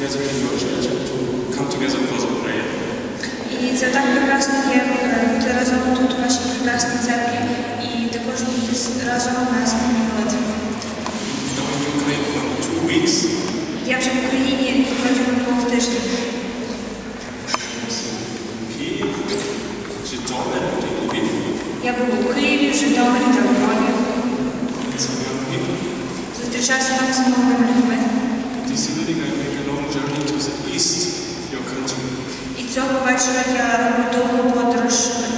together in your church and to come together for the prayer. І це так прекрасно є е, бути разом тут, в вашій прекрасній церкві, і також бути разом на спільній молитві. Now in Ukraine for two weeks. Я вже в Україні протягом двох тижнів. Kiev, Žytomyr, and Lviv. Я був у Києві, в Житомирі та у Львові. Met some young people. Зустрічався там з молодими людьми. Побачила я круту подорож.